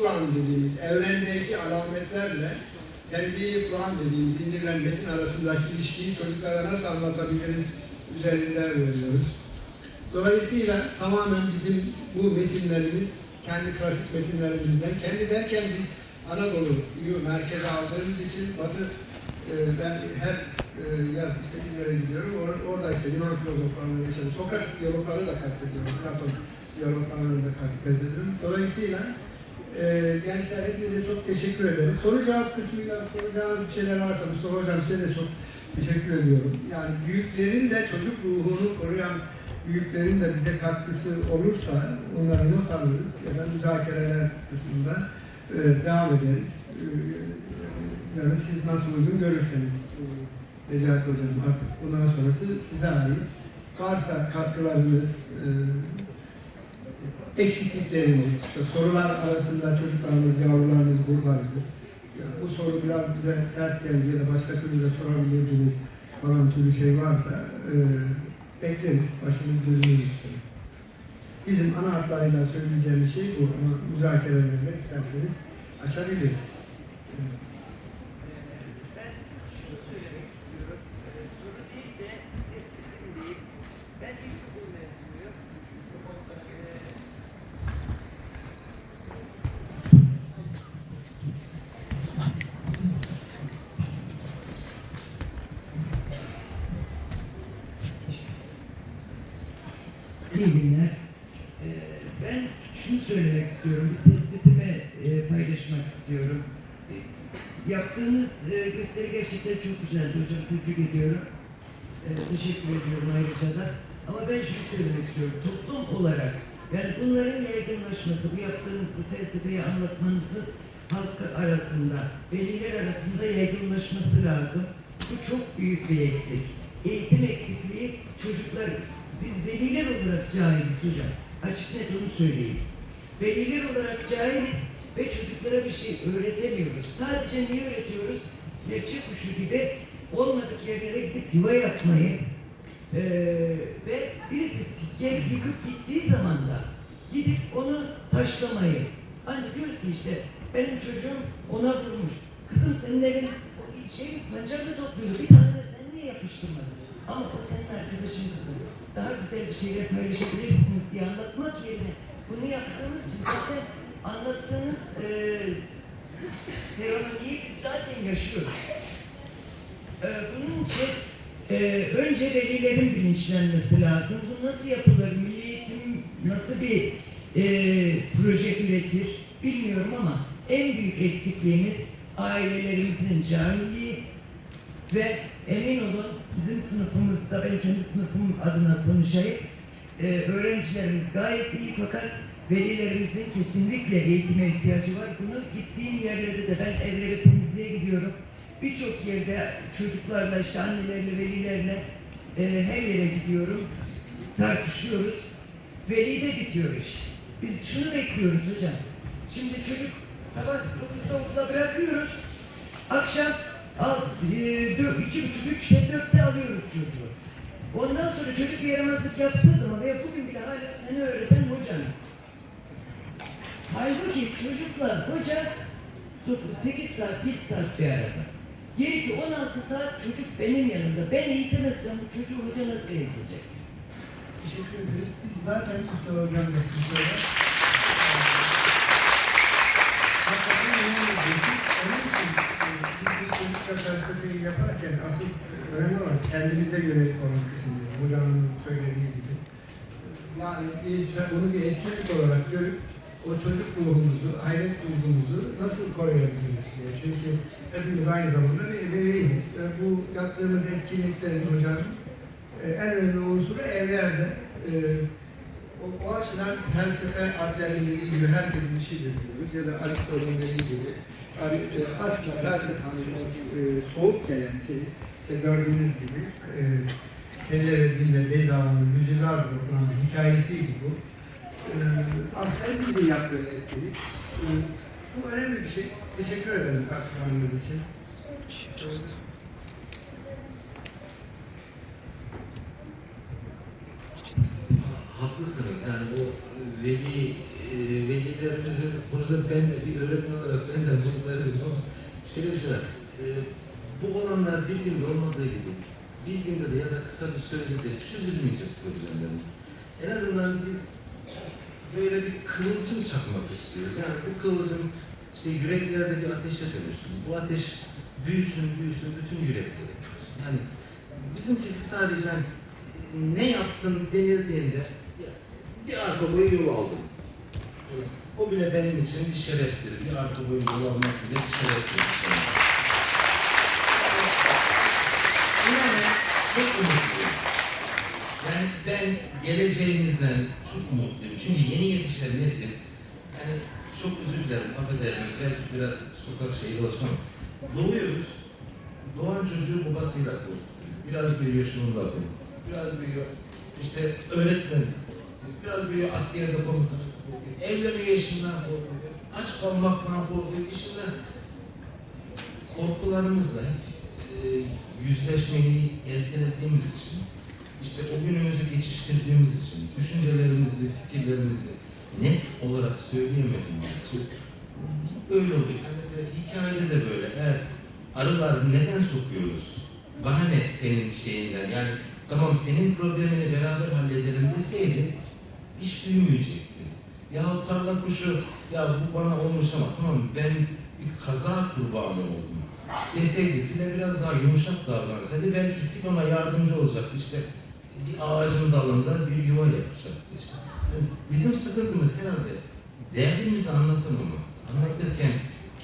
Kur'an dediğimiz evrendeki alametlerle Tenzih-i Kur'an dediğimiz indirilen metin arasındaki ilişkiyi çocuklara nasıl anlatabiliriz üzerinden veriyoruz. Dolayısıyla tamamen bizim bu metinlerimiz kendi klasik metinlerimizden, kendi derken biz Anadolu'yu merkeze aldığımız için Batı e, ben her e, yaz işte İzmir'e gidiyorum. Or orada işte Yunan filozoflarını yaşadım. Sokratik diyalogları da kastediyorum. Platon diyaloglarını da kastediyorum. Dolayısıyla e, gençler hepinize çok teşekkür ederiz. Soru cevap kısmıyla soracağınız bir şeyler varsa Mustafa Hocam size de çok teşekkür ediyorum. Yani büyüklerin de çocuk ruhunu koruyan büyüklerin de bize katkısı olursa onlara not alırız ya da müzakereler kısmında e, devam ederiz. E, yani siz nasıl uygun görürseniz Necati Hocam artık bundan sonrası size ait. Varsa katkılarınız, e, eksiklikleriniz, işte sorular arasında çocuklarımız, yavrularınız buradaydı. Ya bu soru biraz bize sert geldi ya da başka türlü de sorabilirdiniz falan türlü şey varsa e, bekleriz. Başımız gözümüz üstüne. Bizim ana hatlarıyla söyleyeceğimiz şey bu ama müzakerelerinde isterseniz açabiliriz. Evet. Ben şunu söylemek istiyorum. Ee, soru değil de tespitim değil. Ben ilkokul mezunuyum. Ee, İyi günler. Ee, ben şunu söylemek istiyorum, bir tespitimi e, paylaşmak istiyorum. E, Yaptığınız e, gösteri gerçekten çok güzeldi hocam, tebrik ediyorum. E, teşekkür ediyorum ayrıca da. Ama ben şunu söylemek istiyorum, toplum olarak yani bunların yaygınlaşması, bu yaptığınız bu felsefeyi anlatmanızın halk arasında, veliler arasında yaygınlaşması lazım. Bu çok büyük bir eksik. Eğitim eksikliği çocuklar, biz veliler olarak cahiliz hocam. Açık net onu söyleyeyim. Veliler olarak cahiliz ve çocuklara bir şey öğretemiyoruz. Sadece neyi öğretiyoruz? Serçe kuşu gibi olmadık yerlere gidip yuva yapmayı eee, ve birisi gelip yıkıp gittiği zaman da gidip onu taşlamayı. Hani diyoruz ki işte benim çocuğum ona vurmuş. Kızım senin evin şey pancar mı topluyor? Bir tane de sen niye yapıştırmadın? Ama o senin arkadaşın kızım. Daha güzel bir şeyler paylaşabilirsiniz diye anlatmak yerine bunu yaptığımız için zaten anlattığınız eee seremoniyi biz zaten yaşıyoruz. Ee, bunun için e, önce velilerin bilinçlenmesi lazım. Bu nasıl yapılır? Milli eğitim nasıl bir e, proje üretir bilmiyorum ama en büyük eksikliğimiz ailelerimizin cahilliği ve emin olun bizim sınıfımızda ben kendi sınıfım adına konuşayım. e, öğrencilerimiz gayet iyi fakat velilerimizin kesinlikle eğitime ihtiyacı var. Bunu gittiğim yerlerde de ben evlere temizliğe gidiyorum. Birçok yerde çocuklarla işte annelerle velilerle e, her yere gidiyorum. Tartışıyoruz. Veli de bitiyor iş. Biz şunu bekliyoruz hocam. Şimdi çocuk sabah 9'da okula bırakıyoruz. Akşam al, e, iki buçuk, üçte, dörtte alıyoruz çocuğu. Ondan sonra çocuk bir yaramazlık yaptığı zaman veya bugün bile hala seni öğreten hocan. Halbuki çocuklar hoca 8 saat, 7 saat bir arada. Geri ki 16 saat çocuk benim yanımda. Ben eğitemezsem bu çocuğu hoca nasıl eğitecek? Teşekkür ederiz. Biz zaten Mustafa Hocam'la konuşuyorlar. Hakikaten önemli bir şey. Onun için e, biz bu çocukla felsefeyi yaparken asıl önemli olan kendimize göre olan kısım. diyor. Hocamın söylediği gibi. Yani biz bunu bir etkinlik olarak görüp o çocuk ruhumuzu, hayret duygumuzu nasıl koruyabiliriz diye. Çünkü hepimiz aynı zamanda bir ebeveyniz. Ve bu yaptığımız etkinliklerin hocam e, en önemli unsuru evlerde. O, o açıdan felsefe adlerinin dediği gibi herkesin işi diyoruz ya da Aristo'nun dediği gibi Ari- e, aslında felsefe e, soğuk gelen şey işte gördüğünüz gibi e, kelle ve dille Beydava'nın yüzyıllardır okunan hikayesiydi bu. E, aslında hepimizin yaptığı etkinlik. E, bu önemli bir şey. Teşekkür ederim katkılarınız için. haklısınız. Yani o veli e, veliler öğrencilerimizi, burada ben de bir öğretmen olarak ben de muzdaribim ama şöyle bir şey var. Ee, bu olanlar bir günde olmadığı gibi bir günde de ya da kısa bir sürede de çözülmeyecek problemlerimiz. En azından biz böyle bir kıvılcım çakmak istiyoruz. Yani bu kıvılcım işte yüreklerde bir ateşe dönüşsün. Bu ateş büyüsün, büyüsün, bütün yüreklere. Yani bizimkisi sadece hani, ne yaptın denildiğinde bir arka boyu yol aldım. O bile benim için bir şereftir. Bir arka boyu yol almak bile bir şereftir. Yani çok umutluyum. Yani ben geleceğimizden çok umutluyum. Çünkü yeni yetişen nesil, yani çok özür dilerim, affedersiniz, belki biraz sokak şeyi olsun doğuyoruz, doğan çocuğu babasıyla korkutuyor. Biraz büyüyor şununla korkutuyor. Biraz büyüyor işte öğretmen, biraz büyüyor askerde komutan. Evleniyor eşinden korkuyor. Aç kalmaktan korkuyor, işinden. Korkularımızla e, yüzleşmeyi ertelediğimiz için, işte o günümüzü geçiştirdiğimiz için, düşüncelerimizi, fikirlerimizi net olarak söyleyemediğimiz için böyle oluyor. Yani mesela hikayede de böyle. Eğer arılar neden sokuyoruz? Bana ne senin şeyinden? Yani tamam senin problemini beraber halledelim deseydi iş büyümeyecekti. Ya tarla kuşu, ya bu bana olmuş ama tamam ben bir kaza kurbanı oldum deseydi, file biraz daha yumuşak davransaydı belki fil ona yardımcı olacaktı. İşte bir ağacın dalında bir yuva yapacaktı işte. Yani bizim sıkıntımız herhalde derdimizi anlatamama, anlatırken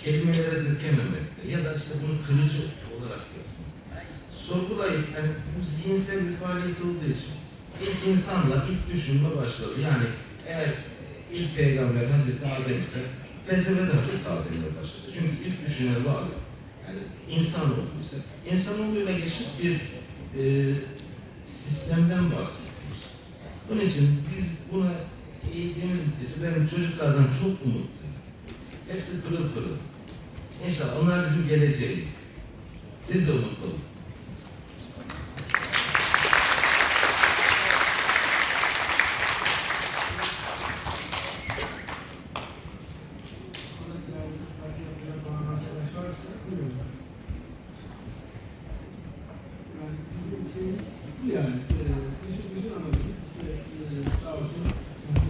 kelimelere dökememekte ya da işte bunu kırıcı olarak yapmak. Sorgulayıp, yani bu zihinsel bir faaliyet olduğu için ilk insanla ilk düşünme başladı. Yani eğer ilk peygamber Hazreti Adem ise felsefe de Hazreti Adem'le başladı. Çünkü ilk düşünen varlık. Yani insan olduysa, insanoğluyla geçip bir e, sistemden bahsediyoruz. Bunun için biz buna eğildiğimiz müddetçe ben çocuklardan çok umutluyum. Hepsi pırıl pırıl. İnşallah onlar bizim geleceğimiz. Siz de umutlu olun. Bu yani. e, Bizim, bizim amacımız işte e, sağ olsun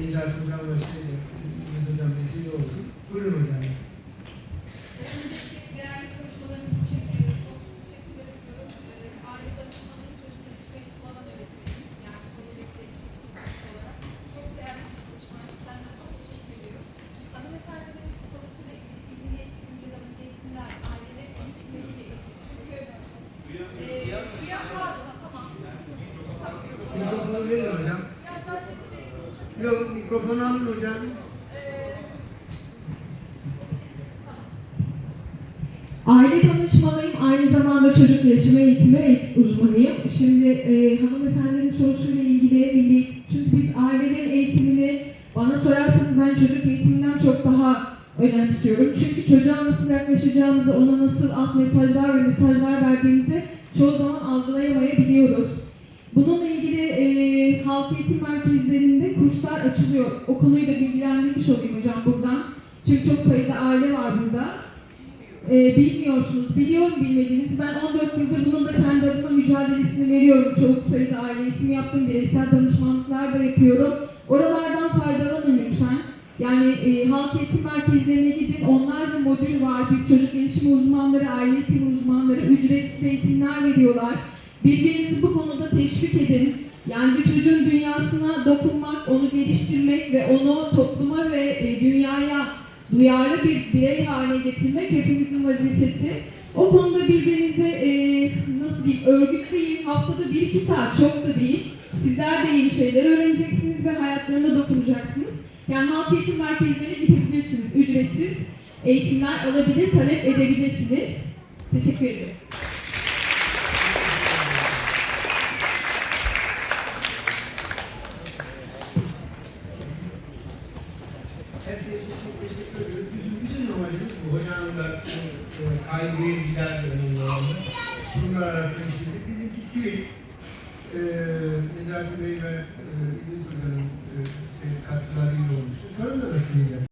Necati Hocam ve şey, Mehmet Hocam vesile oldu. Buyurun hocam. Öncelikle değerli çalışmalarınız için e, sonsuz teşekkür ediyorum. E, aile danışmanlığı çocuk gelişme eğitimi alan öğretmeniyim. Yani konudaki ilişkisi olarak. Çok değerli bir çalışmaydı. Kendime çok teşekkür ediyorum. Hanımefendinin sorusuyla ilgili ilgili eğitim, yılanın eğitimler, ailelerin eğitimleriyle ilgili. Çünkü e, rüya vardı. Tamam. Tamam. Mikrofonu verin hocam. Biraz daha sesli konuşabilir Yok mikrofonu alın hocam. Aile danışmanıyım, aynı zamanda çocuk gelişimi eğitimi eğitim uzmanıyım. Şimdi e, hanımefendinin sorusuyla ilgili milli, çünkü biz ailelerin eğitimini bana sorarsanız ben çocuk eğitiminden çok daha önemsiyorum. Çünkü çocuğa nasıl yaklaşacağımızı, ona nasıl alt mesajlar ve mesajlar verdiğimizi çoğu zaman algılayamayabiliyoruz. Bununla ilgili e, halk eğitim merkezlerinde kurslar açılıyor. O konuyu da bilgilendirmiş olayım hocam buradan. Çünkü çok sayıda aile var burada e, bilmiyorsunuz. Biliyorum bilmediğinizi. Ben 14 yıldır bunun da kendi adıma mücadelesini veriyorum. Çok sayıda aile eğitimi yaptım. Bireysel danışmanlıklar da yapıyorum. Oralardan faydalanın lütfen. Yani e, halk eğitim merkezlerine gidin. Onlarca modül var. Biz çocuk gelişimi uzmanları, aile eğitimi uzmanları ücretsiz eğitimler veriyorlar. Birbirinizi bu konuda teşvik edin. Yani bir çocuğun dünyasına dokunmak, onu geliştirmek ve onu topluma ve e, dünyaya duyarlı bir birey haline getirmek hepimizin vazifesi. O konuda birbirinize e, nasıl diyeyim örgütleyin. Haftada bir iki saat çok da değil. Sizler de yeni şeyler öğreneceksiniz ve hayatlarına dokunacaksınız. Yani halk eğitim merkezlerine gidebilirsiniz. Ücretsiz eğitimler alabilir, talep edebilirsiniz. Teşekkür ederim. Her şey çok teşekkür ediyoruz. Bizim bütün amacımız bu. Hocanın da e, kaygıyı gider önemli olanı. Bunlar arasında işledik. Bizimki sivil. E, Necati Bey ve